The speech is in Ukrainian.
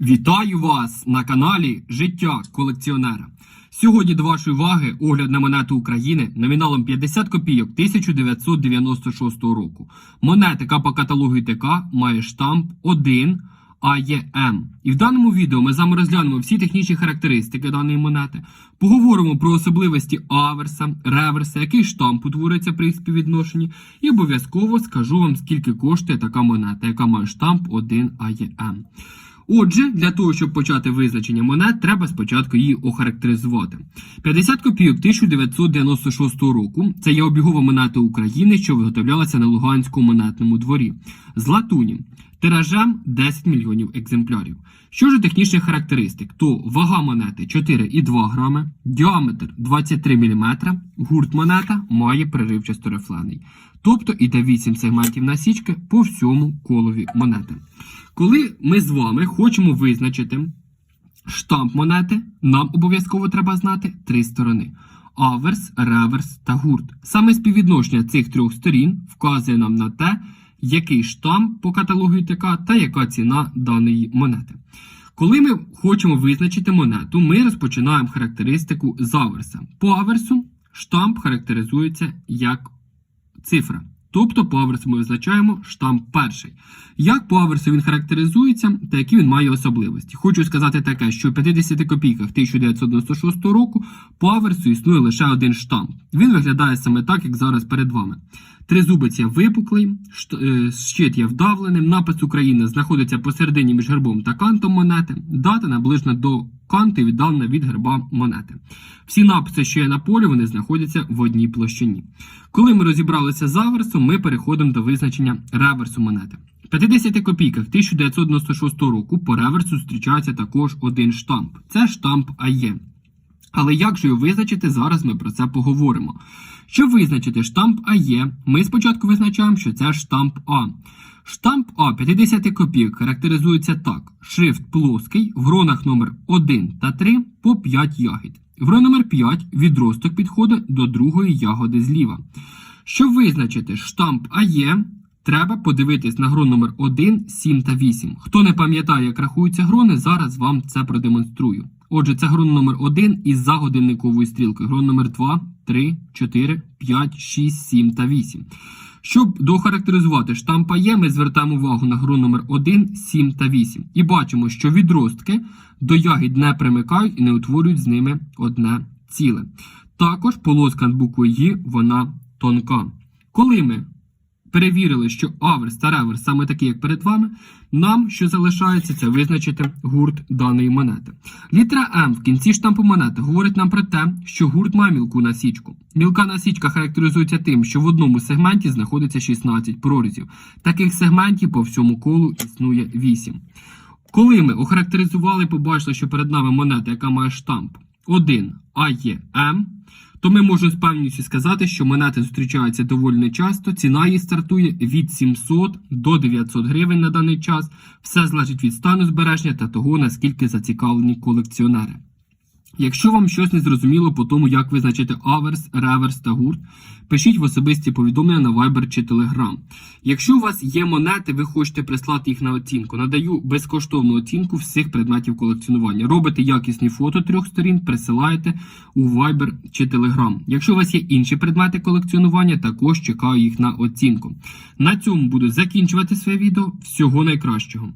Вітаю вас на каналі Життя колекціонера. Сьогодні до вашої уваги огляд на монету України номіналом 50 копійок 1996 року. Монета, по каталогу ТК має штамп 1 АЄМ. І в даному відео ми з вами розглянемо всі технічні характеристики даної монети, поговоримо про особливості аверса, реверса, який штамп утворюється при співвідношенні, і обов'язково скажу вам, скільки коштує така монета, яка має штамп 1 АЄМ. Отже, для того, щоб почати визначення монет, треба спочатку її охарактеризувати. 50 копійок 1996 року це є обігова монета України, що виготовлялася на Луганському монетному дворі з латуні. Тиражем 10 мільйонів екземплярів. Що ж технічних характеристик, то вага монети 4,2 грами, діаметр 23 мм, гурт монета має преривчасто рифлений. Тобто іде 8 сегментів насічки по всьому колові монети. Коли ми з вами хочемо визначити штамп монети, нам обов'язково треба знати три сторони: аверс, реверс та гурт. Саме співвідношення цих трьох сторін вказує нам на те, який штамп по каталогу ІТК та яка ціна даної монети. Коли ми хочемо визначити монету, ми розпочинаємо характеристику з аверса. По аверсу штамп характеризується як цифра. Тобто по ми визначаємо штамп перший. Як по він характеризується та які він має особливості? Хочу сказати таке, що в 50 копійках 1996 року по існує лише один штамп. Він виглядає саме так, як зараз перед вами. Тризубець є випуклий, е, щит є вдавленим, напис України знаходиться посередині між гербом та кантом монети, дата наближена до канту віддав на від герба монети. Всі написи, що є на полі, вони знаходяться в одній площині. Коли ми розібралися з аверсом, ми переходимо до визначення реверсу монети. В 50 копійках 1996 року по реверсу зустрічається також один штамп. Це штамп АЄ. Але як же його визначити, зараз ми про це поговоримо. Щоб визначити штамп АЄ, ми спочатку визначаємо, що це штамп А. Штамп А 50 копійок характеризується так: шрифт плоский, в гронах номер 1 та 3 по 5 ягід. В гро номер 5 відросток підходить до другої ягоди зліва. Щоб визначити штамп АЄ, треба подивитись на грон номер 1, 7 та 8. Хто не пам'ятає, як рахуються грони, зараз вам це продемонструю. Отже, це грон номер 1 із за годинниковою стрілкою. Грон номер 2, 3, 4, 5, 6, 7 та 8. Щоб дохарактеризувати штамп АЄ, ми звертаємо увагу на гру номер 1, 7 та 8. І бачимо, що відростки до ягід не примикають і не утворюють з ними одне ціле. Також полоска над буквою «Ї» вона тонка. Коли ми перевірили, що аверс та реверс саме такі, як перед вами, нам що залишається, це визначити гурт даної монети. Літера М в кінці штампу монети говорить нам про те, що гурт має мілку насічку. Мілка насічка характеризується тим, що в одному сегменті знаходиться 16 прорізів. Таких сегментів по всьому колу існує 8. Коли ми охарактеризували, побачили, що перед нами монета, яка має штамп 1 АЄМ, то ми можемо з певністю сказати, що монети зустрічаються доволі нечасто. Ціна її стартує від 700 до 900 гривень на даний час. Все залежить від стану збереження та того, наскільки зацікавлені колекціонери. Якщо вам щось не зрозуміло по тому, як визначити аверс, реверс та гурт, пишіть в особисті повідомлення на Viber чи Telegram. Якщо у вас є монети, ви хочете прислати їх на оцінку, надаю безкоштовну оцінку всіх предметів колекціонування. Робите якісні фото трьох сторін, присилаєте у Viber чи Telegram. Якщо у вас є інші предмети колекціонування, також чекаю їх на оцінку. На цьому буду закінчувати своє відео. Всього найкращого.